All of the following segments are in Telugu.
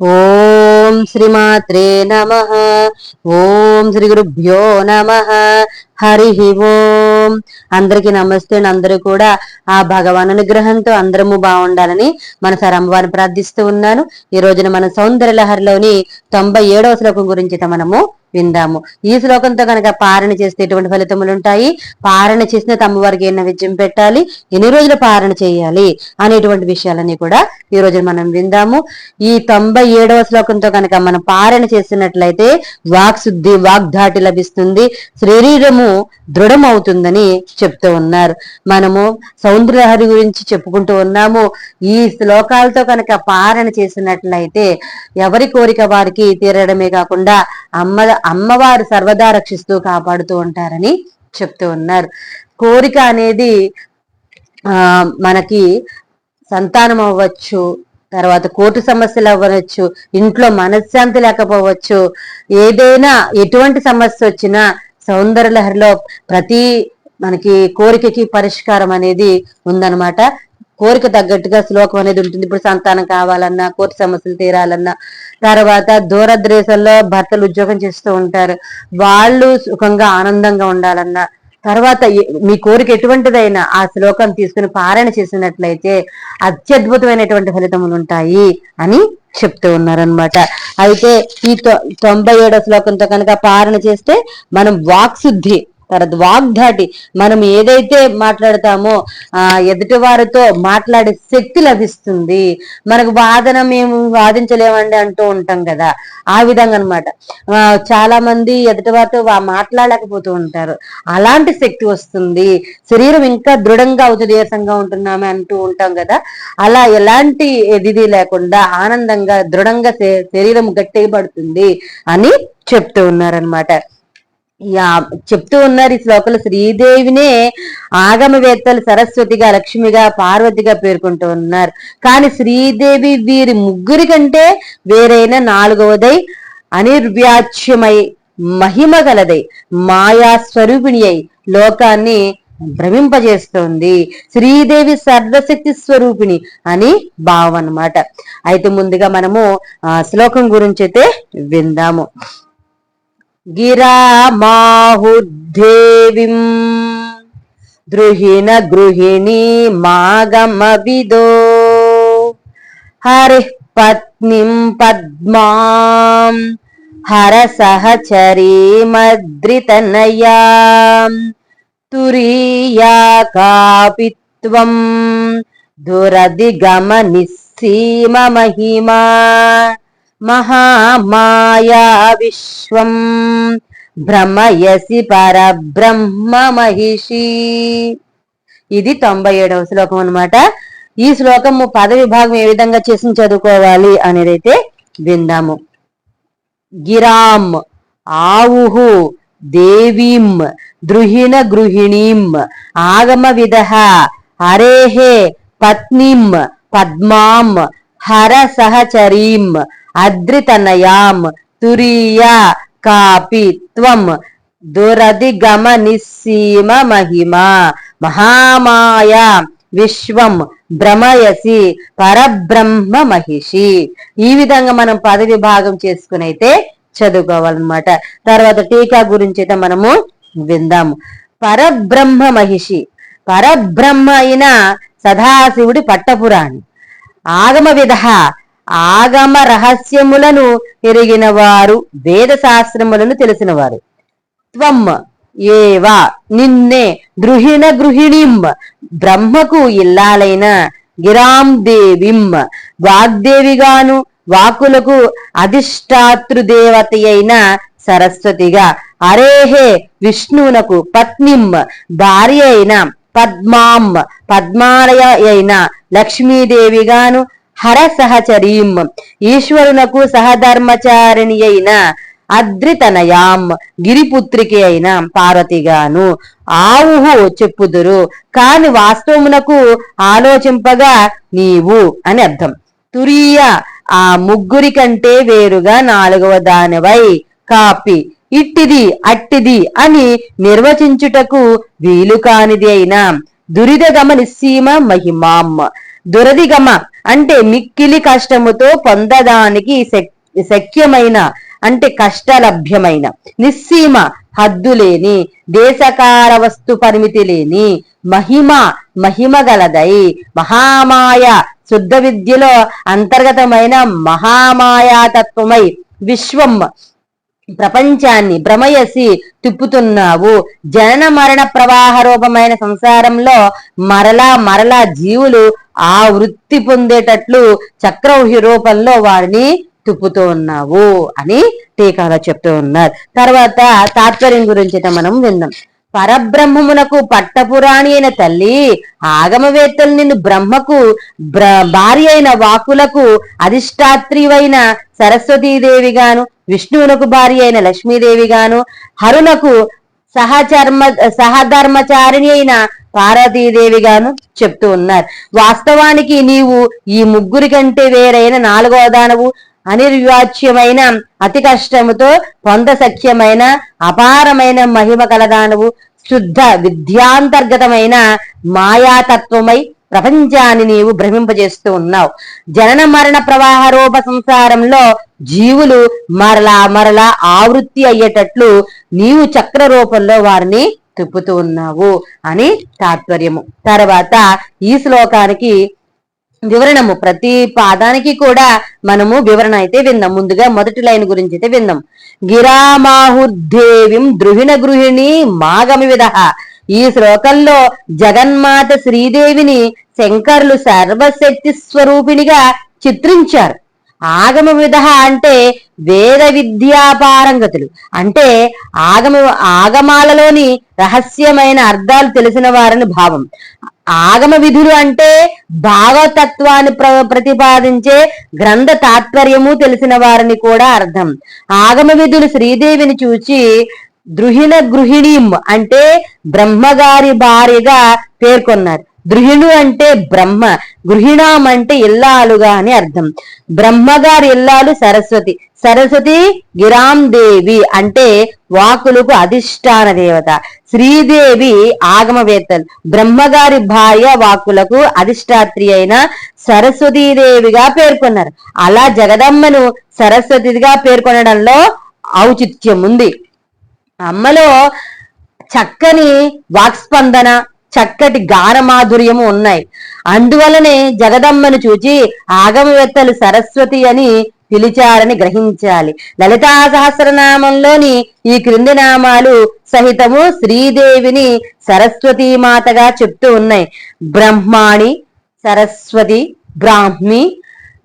ఓం శ్రీమాత్రే నమ. ఓం శ్రీ గురుభ్యో నమ. హరి ఓం. అందరికి నమస్తే అందరూ కూడా ఆ భగవాన్ అనుగ్రహంతో అందరము బాగుండాలని మన సార్ అమ్మవారిని ప్రార్థిస్తూ ఉన్నాను. ఈ రోజున మన సౌందర్య లహరిలోని తొంభై ఏడవ శ్లోకం గురించి మనము విందాము. ఈ శ్లోకంతో కనుక పారణ చేస్తే ఎటువంటి ఫలితములు ఉంటాయి. పారణ చేసిన అమ్మవారికి ఏ విజయం పెట్టాలి. ఎన్ని రోజులు పారణ చేయాలి అనేటువంటి విషయాలన్నీ కూడా ఈ రోజు మనం విందాము. ఈ తొంభై ఏడవ శ్లోకంతో కనుక మనం పారణ చేసినట్లయితే వాక్ శుద్ధి వాగ్ధాటి లభిస్తుంది. శరీరము దృఢమవుతుందని చెప్తూ ఉన్నారు. మనము సౌందర్యహరి గురించి చెప్పుకుంటూ ఉన్నాము. ఈ శ్లోకాలతో కనుక పారణ చేసినట్లయితే ఎవరి కోరిక వారికి తీరడమే కాకుండా అమ్మ అమ్మవారు సర్వదా రక్షిస్తూ కాపాడుతూ ఉంటారని చెప్తూ ఉన్నారు. కోరిక అనేది ఆ మనకి సంతానం అవ్వచ్చు తర్వాత కోర్టు సమస్యలు అవ్వచ్చు ఇంట్లో మనశ్శాంతి లేకపోవచ్చు ఏదైనా ఎటువంటి సమస్య వచ్చినా సౌందర్య లహరిలో ప్రతి మనకి కోరికకి పరిష్కారం అనేది ఉందన్నమాట. కోరిక తగ్గట్టుగా శ్లోకం అనేది ఉంటుంది. ఇప్పుడు సంతానం కావాలన్నా కోర్టు సమస్యలు తీరాలన్నా తర్వాత దూరద్రేశంలో భర్తలు ఉద్యోగం చేస్తూ ఉంటారు. వాళ్ళు సుఖంగా ఆనందంగా ఉండాలన్నా తర్వాత మీ కోరిక ఎటువంటిదైనా ఆ శ్లోకం తీసుకుని పారాయణ చేసినట్లయితే అత్యద్భుతమైనటువంటి ఫలితములు ఉంటాయి అని చెప్తూ ఉన్నారనమాట అయితే ఈ తొంభై ఏడో శ్లోకంతో కనుక పారణ చేస్తే మనం వాక్శుద్ధి తర్వాత వాగ్ధాటి. మనం ఏదైతే మాట్లాడతామో ఆ ఎదుటి వారితో మాట్లాడే శక్తి లభిస్తుంది. మనకు వాదన మేము వాదించలేమండి అంటూ ఉంటాం కదా. ఆ విధంగా అనమాట చాలా మంది ఎదుటి వారితో మాట్లాడలేకపోతూ ఉంటారు. అలాంటి శక్తి వస్తుంది. శరీరం ఇంకా దృఢంగా ఉదదేశంగా ఉంటున్నామే అంటూ ఉంటాం కదా. అలా ఎలాంటి ఎదిది లేకుండా ఆనందంగా దృఢంగా శరీరం గట్టిపడుతుంది అని చెప్తూ ఉన్నారనమాట. చెప్తూ ఉన్నారు ఈ శ్లోకంలో. శ్రీదేవినే ఆగమవేత్తలు సరస్వతిగా లక్ష్మిగా పార్వతిగా పేర్కొంటూ ఉన్నారు. కానీ శ్రీదేవి వీరి ముగ్గురి కంటే వేరైన నాలుగవదై అనిర్వ్యాచ్యమై మహిమ గలదై మాయా స్వరూపిణి అయి లోకాన్ని భ్రమింపజేస్తోంది. శ్రీదేవి సర్వశక్తి స్వరూపిణి అని భావం అనమాట అయితే ముందుగా మనము ఆ శ్లోకం గురించి అయితే విందాము. गिरामाहुर्देवीम् द्रुहिण गृहिणी मागमविदो हरिः पत्नीम् पद्माम् हरसहचरीमद्रितनयाम् तुरीया कापि त्वम् दुरधिगमनिस्सीममहिमा మహామాయా విశ్వం. భ్రమయసి పరబ్రహ్మ మహిషి. ఇది తొంభై ఏడవ శ్లోకం అనమాట ఈ శ్లోకము పద విభాగం ఏ విధంగా చేసి చదువుకోవాలి అనేది అయితే విందాము. గిరామ్ ఆవుహు దేవీం ద్రుహిణ గృహిణీం ఆగమ విధ హరేహే పత్నీం పద్మాం హర సహచరీం అద్రితనయాం తురియా కాపి త్వం దురధిగమ నిస్సీమ మహిమ మహామాయ విశ్వం భ్రమయసి పరబ్రహ్మ మహిషి. ఈ విధంగా మనం పదవి భాగం చేసుకుని అయితే చదువుకోవాలన్నమాట. తర్వాత టీకా గురించి అయితే మనము విందాము. పరబ్రహ్మ మహిషి. పరబ్రహ్మ అయిన సదాశివుడి పట్టపురాణి. ఆగమ విధ ఆగమ రహస్యములను ఎరిగిన వారు వేద శాస్త్రములను తెలిసిన వారు త్వం ఏవా నిన్నే గృహిణ గృహిణిం బ్రహ్మకు ఇల్లాలైన గిరాం దేవిం వాగ్దేవిగాను వాకులకు అధిష్టాతృదేవత అయిన సరస్వతిగా అరేహే విష్ణువునకు పత్నిం భార్య అయిన పద్మాం పద్మాలయ అయిన లక్ష్మీదేవిగాను హర సహచరీం ఈశ్వరునకు సహధర్మచారిణి అయిన అద్రితనయాం గిరిపుత్రికి అయిన పార్వతిగాను. ఆవుహు చెప్పుదురు కాని వాస్తవమునకు ఆలోచింపగా నీవు అని అర్థం. తురియ ఆ ముగ్గురి కంటే వేరుగా నాలుగవ దానివై కాపి ఇట్టిది అట్టిది అని నిర్వచించుటకు వీలు కానిది అయినా దురిదగమ నిస్సీమ మహిమాం. దురదిగమ అంటే మిక్కిలి కష్టముతో పొందడానికి శక్యమైన అంటే కష్టలభ్యమైన నిస్సీమ హద్దు లేని దేశకాల వస్తు పరిమితి లేని మహిమ మహిమ గలదై మహామాయ శుద్ధ విద్యలో అంతర్గతమైన మహామాయాతత్వమై విశ్వం ప్రపంచాన్ని భ్రమయసి తిప్పుతున్నావు. జనన మరణ ప్రవాహ రూపమైన సంసారంలో మరలా మరలా జీవులు ఆ వృత్తి పొందేటట్లు చక్రవ్యూహ రూపంలో వారిని తిప్పుతూ ఉన్నావు అని టీకాలో చెప్తూ ఉన్నారు. తర్వాత తాత్పర్యం గురించి మనం విందాం. పరబ్రహ్మమునకు పట్టపురాణి అయిన తల్లి ఆగమవేత్తలు నిన్ను బ్రహ్మకు భార్య అయిన వాకులకు అధిష్టాత్రివైన సరస్వతీదేవిగాను విష్ణువునకు భార్య అయిన లక్ష్మీదేవిగాను హరునకు సహచర్మ సహధర్మచారిణి అయిన పార్వతీదేవిగాను చెప్తూ ఉన్నారు. వాస్తవానికి నీవు ఈ ముగ్గురి కంటే వేరైన నాలుగవ దానవు అనిర్వాచ్యమైన అతి కష్టముతో పొందసఖ్యమైన అపారమైన మహిమ కలదానవు శుద్ధ విద్యాంతర్గతమైన మాయాతత్వమై ప్రపంచాన్ని నీవు భ్రమింపజేస్తూ ఉన్నావు. జనన మరణ ప్రవాహ రూప సంసారంలో జీవులు మరలా మరలా ఆవృత్తి అయ్యేటట్లు నీవు చక్ర రూపంలో వారిని తిప్పుతూ ఉన్నావు అని తాత్పర్యము. తర్వాత ఈ శ్లోకానికి వివరణము. ప్రతి పాదానికి కూడా మనము వివరణ అయితే విందాం. ముందుగా మొదటి లైన్ గురించి అయితే విందాం. గిరామాహుర్దేవిం ద్రుహిణ గృహిణి మాగమి విధ. ఈ శ్లోకంలో జగన్మాత శ్రీదేవిని శంకర్లు సర్వశక్తి స్వరూపిణిగా చిత్రించారు. ఆగమ విధ అంటే వేద విద్యాపారంగతులు. అంటే ఆగమ ఆగమాలలోని రహస్యమైన అర్థాలు తెలిసిన వారని భావం. ఆగమ విధులు అంటే భావతత్వాన్ని ప్ర ప్రతిపాదించే గ్రంథ తాత్పర్యము తెలిసిన వారిని కూడా అర్థం. ఆగమ విధులు శ్రీదేవిని చూచి దృహిణ గృహిణీం అంటే బ్రహ్మగారి భార్యగా పేర్కొన్నారు. గృహిణు అంటే బ్రహ్మ గృహిణాం అంటే ఇల్లాలుగా అని అర్థం. బ్రహ్మగారి ఇల్లాలు సరస్వతి సరస్వతి గిరాం దేవి అంటే వాకులకు అధిష్టాన దేవత. శ్రీదేవి ఆగమవేత్తలు. బ్రహ్మగారి భార్య వాకులకు అధిష్టాత్రి అయిన సరస్వతీదేవిగా పేర్కొన్నారు. అలా జగదమ్మను సరస్వతిగా పేర్కొనడంలో ఔచిత్యం ఉంది అమ్మలో చక్కని వాక్స్పందన చక్కటి గానమాధుర్యము ఉన్నాయి. అందువలనే జగదమ్మను చూచి ఆగమవేత్తలు సరస్వతి అని పిలిచారని గ్రహించాలి. లలితా సహస్రనామంలోని ఈ క్రింది నామాలు సహితము శ్రీదేవిని సరస్వతీ మాతగా చెప్తూ ఉన్నాయి. బ్రహ్మాణి సరస్వతి బ్రాహ్మి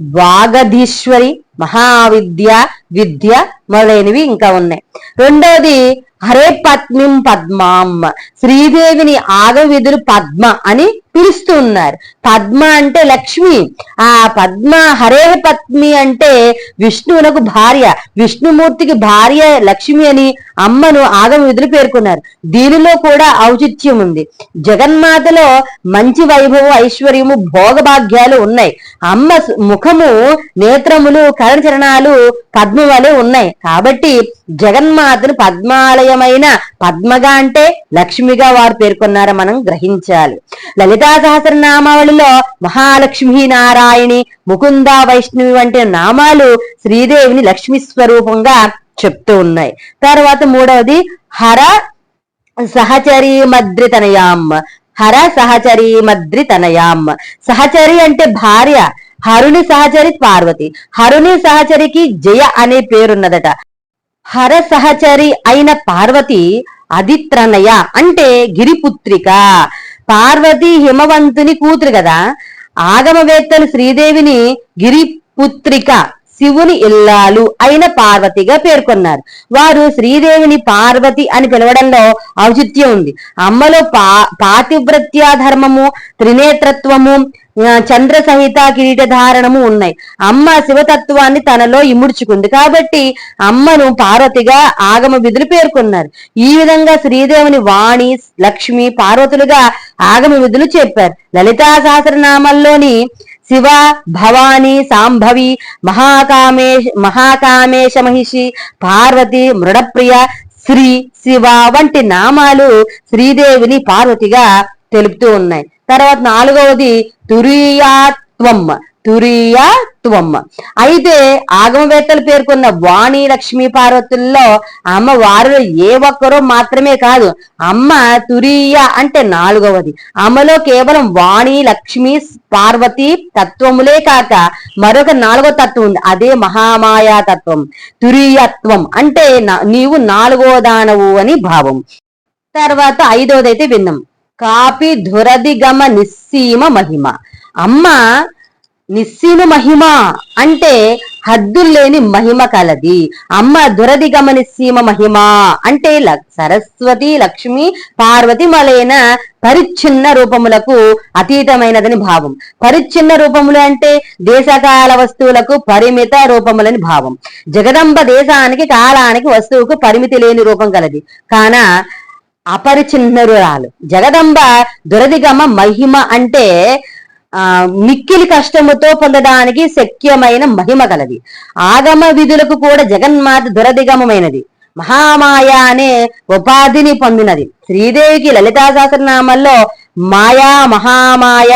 వాగధీశ్వరి మహావిద్య విద్య మొదలైనవి ఇంకా ఉన్నాయి. రెండోది హరే పద్మిం పద్మాం. శ్రీదేవిని ఆగవిధులు పద్మ అని పిలుస్తూ ఉన్నారు. పద్మ అంటే లక్ష్మి. ఆ పద్మ హరే పద్మి అంటే విష్ణువునకు భార్య. విష్ణుమూర్తికి భార్య లక్ష్మి అని అమ్మను ఆగమ విధులు పేర్కొన్నారు. దీనిలో కూడా ఔచిత్యం ఉంది. జగన్మాతలో మంచి వైభవం ఐశ్వర్యము భోగభాగ్యాలు ఉన్నాయి. అమ్మ ముఖము నేత్రములు కరణచరణాలు పద్మ వలె ఉన్నాయి. కాబట్టి జగన్మాతను పద్మాలయమైన పద్మగా అంటే లక్ష్మిగా వారు పేర్కొన్నారని మనం గ్రహించాలి. లలితా సహస్రనామావళిలో మహాలక్ష్మి నారాయణి ముకుంద వైష్ణవి వంటి నామాలు శ్రీదేవిని లక్ష్మి స్వరూపంగా చెప్తూ ఉన్నాయి. తర్వాత మూడవది హర సహచరీ మద్రి తనయాం హర సహచరీ మద్రి తనయాం సహచరి అంటే భార్య హరుని సహచరి పార్వతి. హరుని సహచరికి జయ అనే పేరున్నదట. హర సహచరి అయిన పార్వతి అదిత్రనయ అంటే గిరిపుత్రిక. పార్వతి హిమవంతుని కూతురు కదా. ఆగమవేత్తలు శ్రీదేవిని గిరిపుత్రిక శివుని ఇల్లాలు అయిన పార్వతిగా పేర్కొన్నారు. వారు శ్రీదేవిని పార్వతి అని పిలవడంలో ఔచిత్యం ఉంది. అమ్మలో పా పాతివ్రత్యా ధర్మము త్రినేత్రత్వము చంద్ర సహిత కిరీటధారణము ఉన్నాయి. అమ్మ శివతత్వాన్ని తనలో ఇముడ్చుకుంది కాబట్టి అమ్మను పార్వతిగా ఆగమ విధులు పేర్కొన్నారు. ఈ విధంగా శ్రీదేవుని వాణి లక్ష్మి పార్వతులుగా ఆగమ విధులు చెప్పారు. లలితా సహస్రనామంలోని శివ భవాని సాంభవి మహాకామేశ మహాకామేశ మహిషి పార్వతి మృడప్రియ శ్రీ శివ వంటి నామాలు శ్రీదేవిని పార్వతిగా తెలుపుతూ ఉన్నాయి. తర్వాత నాలుగవది తురియాత్వం. తురియత్వం అయితే ఆగమవేత్తలు పేర్కొన్న వాణి లక్ష్మీ పార్వతుల్లో అమ్మ వారిలో ఏ ఒక్కరో మాత్రమే కాదు. అమ్మ తురియ అంటే నాలుగవది. అమ్మలో కేవలం వాణి లక్ష్మి పార్వతి తత్వములే కాక మరొక నాలుగో తత్వం ఉంది. అదే మహామాయా తత్వం. తురియత్వం అంటే నీవు నాలుగో దానవు అని భావం. తర్వాత ఐదోదైతే విన్నాం కాపి దురదిగమ నిస్సీమ మహిమ. అమ్మ నిస్సీమ మహిమ అంటే హద్దుల్లేని మహిమ కలది. అమ్మ దురదిగమ నిస్సీమ మహిమ అంటే సరస్వతి లక్ష్మి పార్వతి మలైన పరిచ్ఛిన్న రూపములకు అతీతమైనదని భావం. పరిచ్ఛిన్న రూపములు అంటే దేశకాల వస్తువులకు పరిమిత రూపములని భావం. జగదంబ దేశానికి కాలానికి వస్తువుకు పరిమితి లేని రూపం కలది. కాన అపరిచిన్నరురాలు జగదంబ దురదిగమ మహిమ అంటే ఆ మిక్కిలి కష్టముతో పొందడానికి శక్యమైన మహిమ కలది ఆగమ విధులకు కూడా జగన్మాత దురదిగమమైనది మహామాయ అనే ఉపాధిని పొందినది. శ్రీదేవికి లలితా సహస్రనామంలో మాయా మహామాయ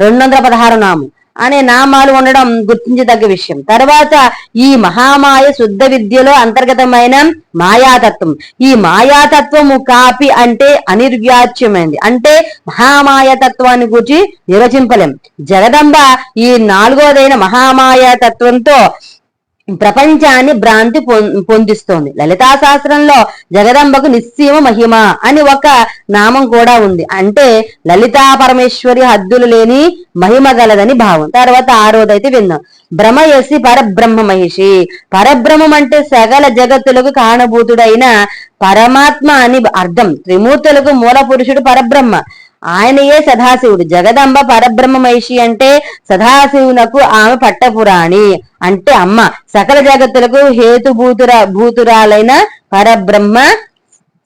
రెండు వందల పదహారు నామం. అనే నామాలు ఉండడం గుర్తించదగ్గ విషయం. తర్వాత ఈ మహామాయ శుద్ధ విద్యలో అంతర్గతమైన మాయాతత్వం. ఈ మాయాతత్వము కాపి అంటే అనిర్వ్యాచ్యమైంది. అంటే మహామాయతత్వాన్ని గురించి నిర్వచింపలేం. జగదంబ ఈ నాలుగోదైన మహామాయా తత్వంతో ప్రపంచాన్ని భ్రాంతి పొందిస్తోంది. లలితా శాస్త్రంలో జగదంబకు నిస్సీమ మహిమ అని ఒక నామం కూడా ఉంది. అంటే లలితా పరమేశ్వరి హద్దులు లేని మహిమ గలదని భావం. తర్వాత ఆరోదైతే విన్నాం. భ్రమయసి పరబ్రహ్మ మహిషి. పరబ్రహ్మం అంటే సకల జగత్తులకు కారణభూతుడైన పరమాత్మ అని అర్థం. త్రిమూర్తులకు మూల పురుషుడు పరబ్రహ్మ. ఆయనయే సదాశివుడు. జగదంబ పరబ్రహ్మ మహిషి అంటే సదాశివునకు ఆమె పట్టపురాణి అంటే అమ్మ. సకల జగత్తులకు హేతుభూతుర భూతురాలైన పరబ్రహ్మ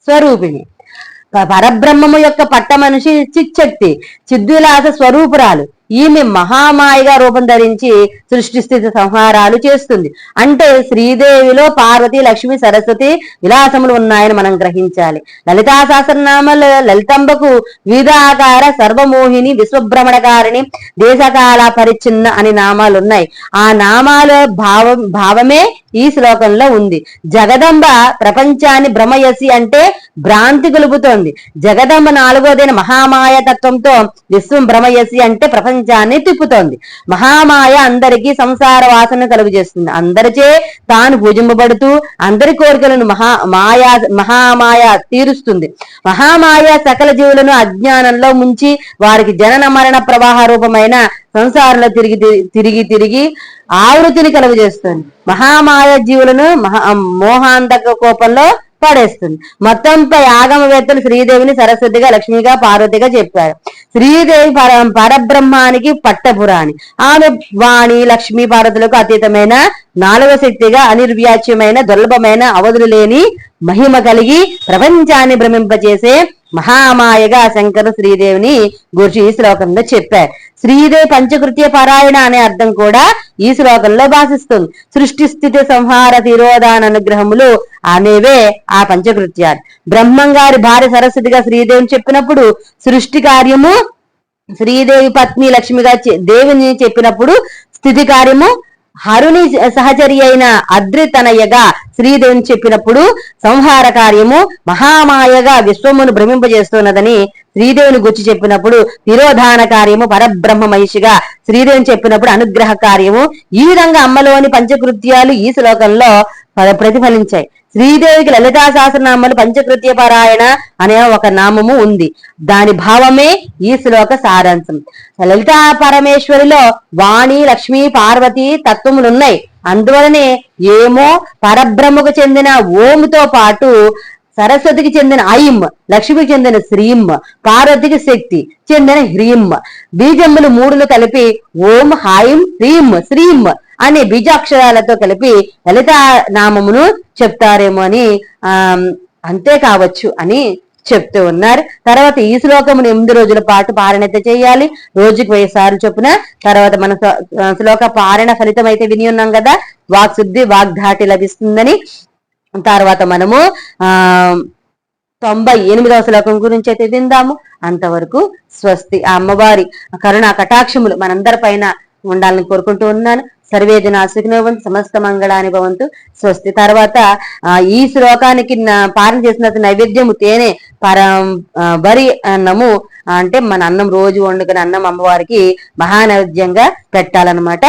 స్వరూపిణి. పరబ్రహ్మము యొక్క పట్ట మనిషి చిచ్చక్తి చిద్విలాస స్వరూపురాలు. ఈమె మహామాయిగా రూపం ధరించి సృష్టి స్థితి సంహారాలు చేస్తుంది. అంటే శ్రీదేవిలో పార్వతి లక్ష్మి సరస్వతి విలాసములు ఉన్నాయని మనం గ్రహించాలి. లలితా సహస్రనామల లలితంబకు వివిధాకార సర్వమోహిని విశ్వభ్రమణకారిణి దేశకాల పరిచ్ఛిన్న అని నామాలు ఉన్నాయి ఆ నామాల భావం భావమే ఈ శ్లోకంలో ఉంది. జగదంబ ప్రపంచాన్ని భ్రమయసి అంటే భ్రాంతి గొలుపుతోంది జగదంబ నాలుగోదైన మహామాయ తత్వంతో విశ్వం భ్రమయసి అంటే ప్రపంచాన్ని తిప్పుతోంది. మహామాయ అందరికీ సంసార వాసన కలుగు చేస్తుంది అందరిచే తాను పూజింపబడుతూ అందరి కోరికలను మహా మాయా మహామాయ తీరుస్తుంది. మహామాయ సకల జీవులను అజ్ఞానంలో ముంచి వారికి జనన మరణ ప్రవాహ రూపమైన సంసారంలో తిరిగి తిరిగి తిరిగి ఆవృతిని కలుగజేస్తుంది. మహామాయ జీవులను మహా మోహాంతక కోపంలో పడేస్తుంది. మొత్తంపై ఆగమవేత్తలు శ్రీదేవిని సరస్వతిగా లక్ష్మిగా పార్వతిగా చెప్పారు. శ్రీదేవి పర పరబ్రహ్మానికి పట్టపురాణి. ఆమె వాణి లక్ష్మి పార్వతులకు అతీతమైన నాలుగ శక్తిగా అనిర్వ్యాచ్యమైన దుర్లభమైన అవధులు లేని మహిమ కలిగి ప్రపంచాన్ని భ్రమింపచేసే మహామాయగా శంకరు శ్రీదేవిని గురించి ఈ శ్లోకంలో చెప్పారు. శ్రీదేవి పంచకృత్య పారాయణ అనే అర్థం కూడా ఈ శ్లోకంలో భాషిస్తుంది. సృష్టి స్థితి సంహార తిరోధాన అనుగ్రహములు అనేవే ఆ పంచకృత్యాలు. బ్రహ్మం గారి భార్య సరస్వతిగా శ్రీదేవిని చెప్పినప్పుడు సృష్టి కార్యము శ్రీదేవి పత్ని లక్ష్మిగా దేవిని చెప్పినప్పుడు స్థితి కార్యము హరుని సహచరి అయిన అద్రితనయ్యగ శ్రీదేవిని చెప్పినప్పుడు సంహార కార్యము మహామాయగా విశ్వమును భ్రమింపజేస్తున్నదని శ్రీదేవిని గుర్చి చెప్పినప్పుడు తిరోధాన కార్యము పరబ్రహ్మ మహిషిగా శ్రీదేవిని చెప్పినప్పుడు అనుగ్రహ కార్యము ఈ విధంగా అమ్మలోని పంచకృత్యాలు ఈ శ్లోకంలో ప్రతిఫలించాయి. శ్రీదేవికి లలితా సహస్రనామాలు పంచకృత్య పారాయణ అనే ఒక నామము ఉంది. దాని భావమే ఈ శ్లోక సారాంశం. లలితా పరమేశ్వరిలో వాణి లక్ష్మి పార్వతి తత్వములున్నాయి. అందువలనే ఏమో పరబ్రహ్మకు చెందిన ఓముతో పాటు సరస్వతికి చెందిన ఐం లక్ష్మికి చెందిన శ్రీం పార్వతికి శక్తి చెందిన హ్రీం. బీజములు మూడులు కలిపి ఓం హాయిం హ్రీం శ్రీం అని బీజాక్షరాలతో కలిపి లలిత నామమును చెప్తారేమో అని ఆ అంతే కావచ్చు అని చెప్తూ ఉన్నారు. తర్వాత ఈ శ్లోకమును ఎనిమిది రోజుల పాటు పారణైతే చేయాలి. రోజుకి వెయ్యి సార్లు చొప్పున తర్వాత మన శ్లోక పారణ ఫలితం అయితే విని ఉన్నాం కదా. వాక్శుద్ధి వాగ్ధాటి లభిస్తుందని. తర్వాత మనము ఆ తొంభై ఎనిమిదవ శ్లోకం గురించి అయితే విందాము. అంతవరకు స్వస్తి. ఆ అమ్మవారి కరుణ కటాక్షములు మనందరి పైన ఉండాలని కోరుకుంటూ ఉన్నాను. సర్వే జనాశికనోవంతు సమస్త మంగళాన్ని భవంతు. స్వస్తి. తర్వాత ఈ శ్లోకానికి పారణ చేసిన నైవేద్యము తేనె పర వరి అన్నము అంటే మన అన్నం రోజు వండుకుని అన్నం అమ్మవారికి మహానైవేద్యంగా పెట్టాలన్నమాట.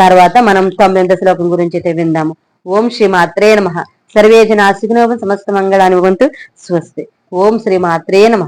తర్వాత మనం తొమ్మిది శ్లోకం గురించి అయితే విందాము. ఓం శ్రీ మాత్రే నమ. సర్వే జనాశికనోవం సమస్త మంగళాని భవంతు. స్వస్తి. ఓం శ్రీ మాత్రే నమ.